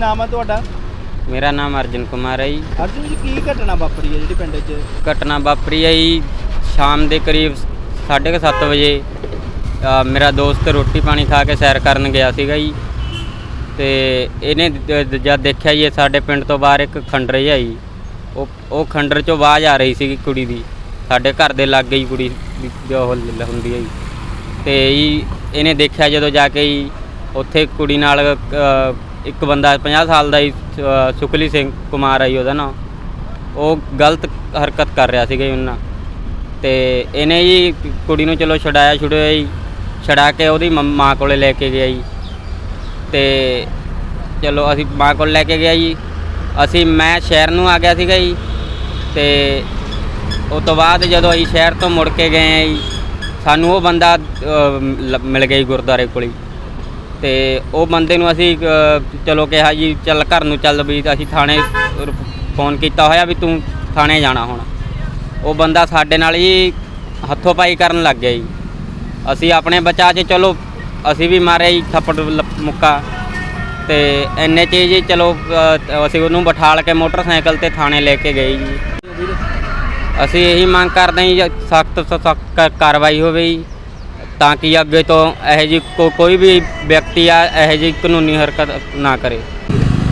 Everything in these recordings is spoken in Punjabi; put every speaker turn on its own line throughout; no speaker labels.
ਨਾਮ ਹੈ ਤੁਹਾਡਾ?
ਮੇਰਾ ਨਾਮ ਅਰਜਨ ਕੁਮਾਰ ਹੈ ਜੀ।
ਅਰਜੁਨ ਜੀ ਕੀ ਘਟਨਾ ਵਾਪਰੀ ਹੈ ਜਿਹੜੀ ਪਿੰਡ 'ਚ?
ਘਟਨਾ ਵਾਪਰੀ ਹੈ ਜੀ ਸ਼ਾਮ ਦੇ ਕਰੀਬ 7:30 ਵਜੇ। ਅ, ਮੇਰਾ ਦੋਸਤ ਰੋਟੀ ਪਾਣੀ ਖਾ ਕੇ ਸੈਰ ਕਰਨ ਗਿਆ ਸੀਗਾ ਜੀ। ਤੇ ਇਹਨੇ ਦ- ਦ- ਜਦ ਦੇਖਿਆ ਜੀ ਇਹ ਸਾਡੇ ਪਿੰਡ ਤੋਂ ਬਾਹਰ ਇੱਕ ਖੰਡਰ ਜਿਹਾ ਜੀ। ਉਹ ਉਹ ਖੰਡਰ ਚੋਂ ਆਵਾਜ਼ ਆ ਰਹੀ ਸੀਗੀ ਕੁੜੀ ਦੀ। ਸਾਡੇ ਘਰ ਦੇ ਲਾਗੇ ਹੀ ਕੁੜੀ ਦੀ ਜੋ ਉਹ ਲ- ਹੁੰਦੀ ਹੈ ਜੀ। ਤੇ ਜੀ ਇਹਨੇ ਦੇਖਿਆ ਜਦੋਂ ਜਾ ਕੇ ਜੀ ਉੱਥੇ ਕੁੜੀ ਨਾਲ ਅ, ਇੱਕ ਬੰਦਾ 50 ਸਾਲ ਦਾ ਹੀ ਅ, ਸੁਖਲੀ ਸਿੰਘ ਕੁਮਾਰ ਆ ਜੀ ਉਹਦਾ ਨਾਮ। ਉਹ ਗਲਤ ਹਰਕਤ ਕਰ ਰਿਹਾ ਸੀਗਾ ਜੀ ਉਹਨਾਂ ਤੇ ਇਹਨੇ ਜੀ ਕੁੜੀ ਨੂੰ ਚਲੋ ਛਡਾਇਆ ਛੁਡਾਇਆ ਜੀ ਛਡਾ ਕੇ ਉਹਦੀ ਮੰਮ- ਮਾਂ ਕੋਲੇ ਲੈ ਕੇ ਗਿਆ ਜੀ। ਤੇ ਚਲੋ ਅਸੀਂ ਮਾਂ ਕੋਲ ਲੈ ਕੇ ਗਿਆ ਜੀ। ਅਸੀਂ ਮੈਂ ਸ਼ਹਿਰ ਨੂੰ ਆ ਗਿਆ ਸੀਗਾ ਜੀ। ਤੇ ਉਸ ਤੋਂ ਬਾਅਦ ਜਦੋਂ ਅਸੀਂ ਸ਼ਹਿਰ ਤੋਂ ਮੁੜ ਕੇ ਗਏ ਆ ਜੀ ਸਾਨੂੰ ਉਹ ਬੰਦਾ ਅ, ਲ- ਮਿਲ ਗਿਆ ਜੀ ਗੁਰਦੁਆਰੇ ਕੋਲ ਹੀ ਤੇ ਉਹ ਬੰਦੇ ਨੂੰ ਅਸੀਂ ਅ, ਚਲੋ ਕਿਹਾ ਜੀ ਚੱਲ ਘਰ ਨੂੰ ਚੱਲ ਵੀ ਅਸੀਂ ਥਾਣੇ ਰ- ਫੋਨ ਕੀਤਾ ਹੋਇਆ ਵੀ ਤੂੰ ਥਾਣੇ ਜਾਣਾ ਹੁਣ। ਉਹ ਬੰਦਾ ਸਾਡੇ ਨਾਲ ਜੀ ਹੱਥੋਂ ਪਾਈ ਕਰਨ ਲੱਗ ਗਿਆ ਜੀ। ਅਸੀਂ ਆਪਣੇ ਬਚਾ 'ਚ ਚਲੋ ਅਸੀਂ ਵੀ ਮਾਰਿਆ ਜੀ ਥੱਪੜ ਲ- ਮੁੱਕਾ। ਤੇ ਇੰਨੇ 'ਚ ਜੀ ਚਲੋ ਅ, ਅਸੀਂ ਉਹਨੂੰ ਬਿਠਾਲ ਕੇ ਮੋਟਰਸਾਈਕਲ ਤੇ ਥਾਣੇ ਲੈ ਕੇ ਗਏ ਜੀ। ਅਸੀਂ ਇਹੀ ਮੰਗ ਕਰਦੇ ਹਾਂ ਜੀ ਸਖਤ ਸਖਤ ਕਾਰਵਾਈ ਹੋਵੇ ਜੀ। ਤਾਂ ਕਿ ਅੱਗੇ ਤੋਂ ਇਹੋ ਜੀ ਕੋਈ ਵੀ ਵਿਅਕਤੀ ਆ ਇਹੋ ਜੀ ਕਾਨੂੰਨੀ ਹਰਕਤ ਨਾ ਕਰੇ।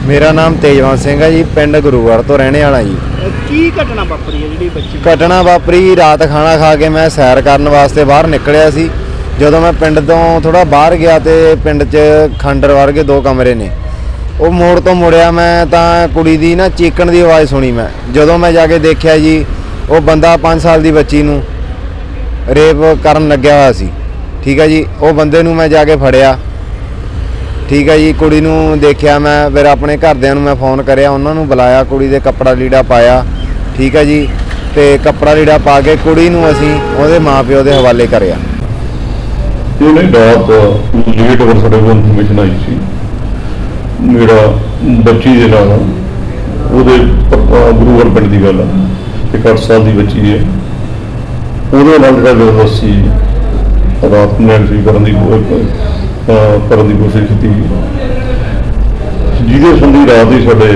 ਮੇਰਾ ਨਾਮ ਤੇਜਵੰਤ ਸਿੰਘ ਹੈ ਜੀ ਪਿੰਡ ਗੁਰੂਗੜ੍ਹ ਤੋਂ ਰਹਿਣੇ ਵਾਲਾ ਜੀ।
ਕੀ ਘਟਨਾ ਵਾਪਰੀ ਹੈ ਜਿਹੜੀ ਬੱਚੀ
ਘਟਨਾ ਵਾਪਰੀ ਰਾਤ ਖਾਣਾ ਖਾ ਕੇ ਮੈਂ ਸੈਰ ਕਰਨ ਵਾਸਤੇ ਬਾਹਰ ਨਿਕਲਿਆ ਸੀ। ਜਦੋਂ ਮੈਂ ਪਿੰਡ ਤੋਂ ਥੋੜਾ ਬਾਹਰ ਗਿਆ ਤੇ ਪਿੰਡ 'ਚ ਖੰਡਰ ਵਰਗੇ ਦੋ ਕਮਰੇ ਨੇ। ਉਹ ਮੋੜ ਤੋਂ ਮੁੜਿਆ ਮੈਂ ਤਾਂ ਕੁੜੀ ਦੀ ਨਾ ਚੀਕਣ ਦੀ ਆਵਾਜ਼ ਸੁਣੀ ਮੈਂ। ਜਦੋਂ ਮੈਂ ਜਾ ਕੇ ਦੇਖਿਆ ਜੀ ਉਹ ਬੰਦਾ 5 ਸਾਲ ਦੀ ਬੱਚੀ ਨੂੰ ਰੇਪ ਕਰਨ ਲੱਗਿਆ ਹੋਇਆ ਸੀ। ਠੀਕ ਹੈ ਜੀ, ਉਹ ਬੰਦੇ ਨੂੰ ਮੈਂ ਜਾ ਕੇ ਫੜਿਆ। ਠੀਕ ਹੈ ਜੀ, ਕੁੜੀ ਨੂੰ ਦੇਖਿਆ ਮੈਂ, ਫਿਰ ਆਪਣੇ ਘਰਦਿਆਂ ਨੂੰ ਮੈਂ ਫੋਨ ਕਰਿਆ, ਉਹਨਾਂ ਨੂੰ ਬੁਲਾਇਆ, ਕੁੜੀ ਦੇ ਕੱਪੜਾ ਲੀੜਾ ਪਾਇਆ। ਠੀਕ ਹੈ ਜੀ, ਤੇ ਕੱਪੜਾ ਲੀੜਾ ਪਾ ਕੇ ਕੁੜੀ ਨੂੰ ਅਸੀਂ ਉਹਦੇ ਮਾਪਿਓ ਦੇ ਹਵਾਲੇ ਕਰਿਆ।
ਇਹ ਨਹੀਂ ਰਾਤ ਲੇਟ ਵਰ ਸਾਡੇ ਕੋਲ ਇਨਫੋਰਮੇਸ਼ਨ ਆਈ ਸੀ, ਮੇਰਾ ਬੱਚੀ ਦੇ ਨਾਲ, ਉਹਦੇ ਗੁਰੂਵਰ ਪਿੰਡ ਦੀ ਗੱਲ ਆ, ਇੱਕ 8 ਸਾਲ ਦੀ ਬੱਚੀ ਹੈ। ਉਹਦੇ ਨਾਲ ਜਿਹੜਾ ਵਿਰੋਧ ਸੀ ਰਾਤ ਨੂੰ ਐਂਟਰੀ ਕਰਨ ਦੀ ਕਰਨ ਦੀ ਕੋਸ਼ਿਸ਼ ਕੀਤੀ। ਜਿਹਦੇ ਸੰਬੰਧੀ ਰਾਤ ਹੀ ਸਾਡੇ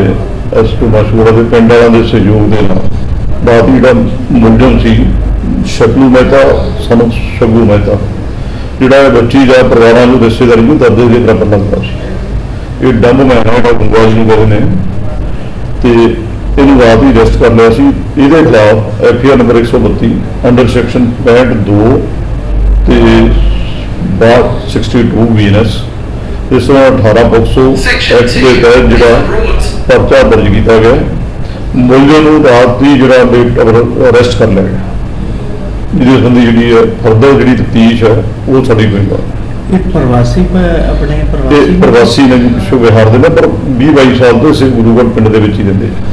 ਐਸਟੋ ਮਸ਼ਹੂਰਾ ਦੇ ਪਿੰਡ ਵਾਲਿਆਂ ਦੇ ਸਹਿਯੋਗ ਦੇ ਨਾਲ ਰਾਤ ਜਿਹੜਾ ਮੁਲਜ਼ਮ ਸੀ ਸ਼ਕਲੂ ਮਹਿਤਾ, ਸਾਨੂੰ ਸ਼ਗੂ ਮਹਿਤਾ, ਜਿਹੜਾ ਬੱਚੀ ਦਾ ਪਰਿਵਾਰਾਂ ਨੂੰ ਰਿਸ਼ਤੇਦਾਰੀ ਨੂੰ ਦਰਦੇ ਦੇ ਬਰਾਬਰ ਲੱਗਦਾ ਸੀ। ਇਹ ਡੰਬ ਮਹਿਣਾ ਦਾ ਗੁੰਗਾ ਜੀ ਨੂੰ ਕਹਿੰਦੇ ਨੇ। ਤੇ ਇਹਨੂੰ ਰਾਤ ਹੀ ਅਰੈਸਟ ਕਰ ਲਿਆ ਸੀ। ਇਹਦੇ ਖਿਲਾਫ ਐਫਆਰ ਨੰਬਰ 132 ਅੰਡਰ ਸੈਕਸ਼ਨ 62 ਤੇ ਬਾਰ 62 ਵੀਐਨਐਸ ਇਸ ਤਰ੍ਹਾਂ 18 ਬੋਕਸੋ ਐਕਟ ਦੇ ਤਹਿਤ ਜਿਹੜਾ ਪਰਚਾ ਦਰਜ ਕੀਤਾ ਗਿਆ ਮੁਲਜ਼ਮ ਨੂੰ ਰਾਤ ਦੀ ਜਿਹੜਾ ਲੇਟ ਅਰੈਸਟ ਕਰ ਲਿਆ ਗਿਆ। ਜਿਹਦੇ ਸੰਬੰਧੀ ਜਿਹੜੀ ਹੈ ਫਰਦਰ ਜਿਹੜੀ ਤਫਤੀਸ਼ ਹੈ ਉਹ ਸਾਡੀ ਹੋਏਗਾ
ਇਹ ਪ੍ਰਵਾਸੀ ਆਪਣੇ ਪ੍ਰਵਾਸੀ
ਪ੍ਰਵਾਸੀ ਨੇ ਬਿਹਾਰ ਦੇ ਨੇ ਪਰ 20 22 ਸਾਲ ਤੋਂ ਇਸੇ ਗੁਰੂਗੜ੍ਹ ਪਿੰਡ ਦੇ ਵਿੱਚ ਹੀ ਰਹਿੰਦੇ ਆ।